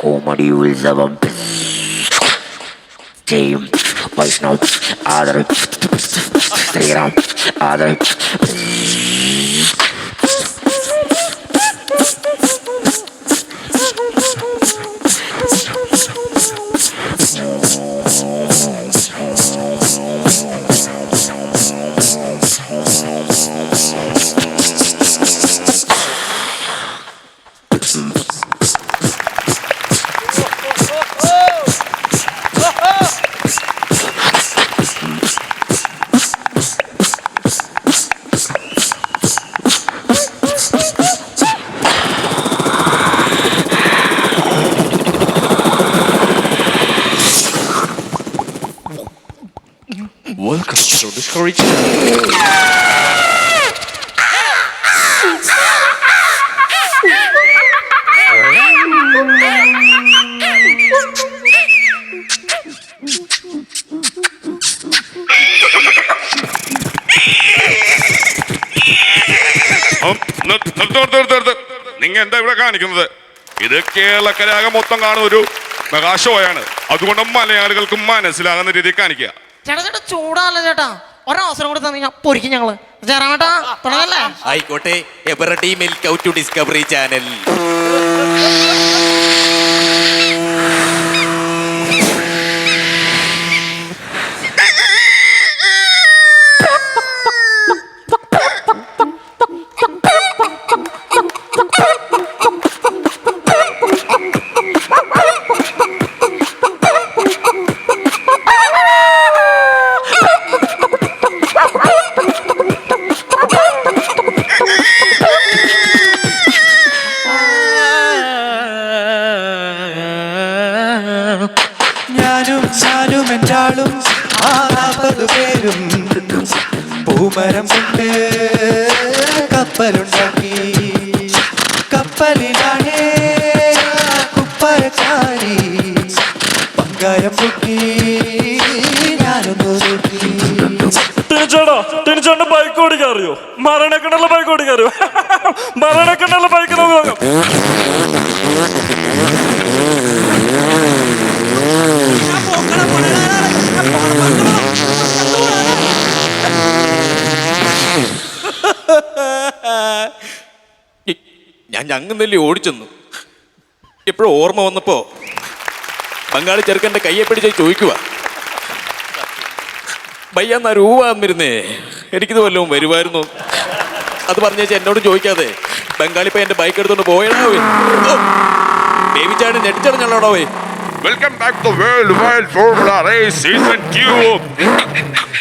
Comedy ഉത്സവം ചെയ്യും Vaishnav other Sriram other Welcome to Discovery Channel. നിങ്ങൾ എന്താ ഇവിടെ കാണിക്കുന്നത്? ഇത് കേരളക്കരാകെ മൊത്തം കാണുന്ന ഒരു പ്രകാശമായാണ് അതുകൊണ്ട് മലയാളികൾക്ക് മനസ്സിലാകുന്ന രീതിയിൽ കാണിക്കുക. ചേട്ടാ ചേട്ടാ ചൂടാണല്ലോ ചേട്ടാ. ഒരവസരം കൂടി തന്നെ പൊരിക്കും ഞങ്ങൾ. ചേട്ടാ തുടങ്ങല്ലേ? ആയിക്കോട്ടെ ടു ഡിസ്കവറി ചാനൽ. ഞാനും ഞാനും എന്നാളും ആ നാൽപ്പത് പേരും പൂമരം കൊണ്ട് കപ്പലുണ്ടാക്കി. കപ്പലിലാണേ കുപ്പരക്കാരി പങ്കായം പൊക്കി ഞാനൊന്നു നോക്കി. ബൈക്ക് ഓടിക്കാൻ അറിയോ ബൈക്ക് ഓടിക്കാൻ അറിയോ ബൈക്ക് നമുക്ക് നോക്കാം ഞാൻ ഞങ്ങന്നല്ലേ ഓടിച്ചെന്നു. എപ്പോഴും ഓർമ്മ വന്നപ്പോ ബംഗാളി ചെറുക്കന്റെ കയ്യെ പിടിച്ച് ചോദിക്കുക ഭയ്യാന്നാ രൂപ തന്നിരുന്നേ? എനിക്കിത് വല്ലതും വരുമായിരുന്നു? അത് പറഞ്ഞേച്ച് എന്നോട് ചോദിക്കാതെ ബംഗാളി പയ്യ എന്റെ ബൈക്ക് എടുത്തോണ്ട് പോയടാവേ ബേബിച്ചാണ് ഞെട്ടിച്ചടഞ്ഞോടാവേ welcome back to world wide formula race season 2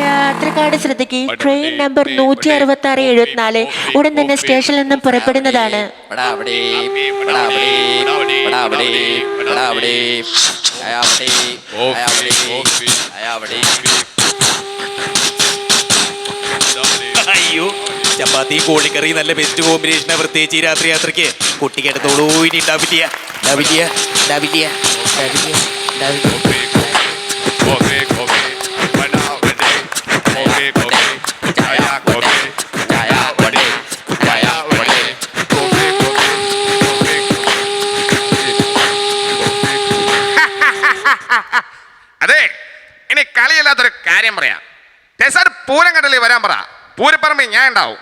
യാത്രക്കാരുടെ ശ്രദ്ധയ്ക്ക് ട്രെയിൻ നമ്പർ നൂറ്റി അറുപത്തി ആറ് എഴുപത്തിനാല് ഉടൻ തന്നെ സ്റ്റേഷനിൽ നിന്നും പുറപ്പെടുന്നതാണ്. എടാ അവിടെ, എടാ ചപ്പാത്തി കോഴിക്കറി നല്ല ബെസ്റ്റ് കോമ്പിനേഷൻ പ്രത്യേകിച്ച് ഈ രാത്രി യാത്രയ്ക്ക്. കുട്ടിക്ക് എടുത്തോളൂ ഇനി വടേ കോഫി കോഫി അതെ ഇനി കളിയില്ലാത്തൊരു കാര്യം പറയാം. പൂരം കണ്ടല്ലേ വരാൻ പറ. പൂരപ്പറമ്പിൽ ഞാൻ ഉണ്ടാവും.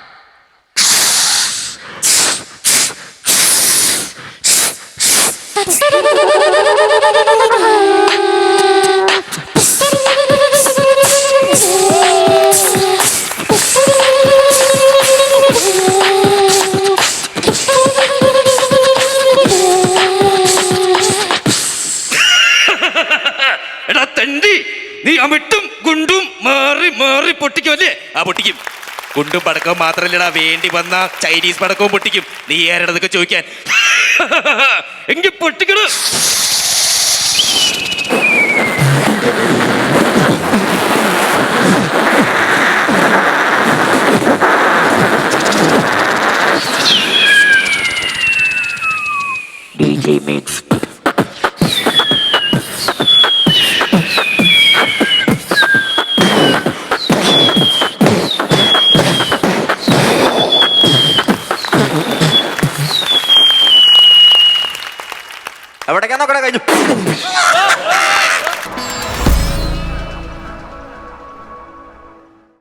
തണ്ടി നീ ഗുണ്ടും മാറി മാറി ആ പൊട്ടിക്കും. കുണ്ടും പടക്കവും മാത്രല്ലടാ വേണ്ടി വന്ന ചൈനീസ് പടക്കവും പൊട്ടിക്കും. നീ ഏറെ ചോദിക്കാൻ? എങ്കിൽ പൊട്ടിക്കണ് DJ Mix.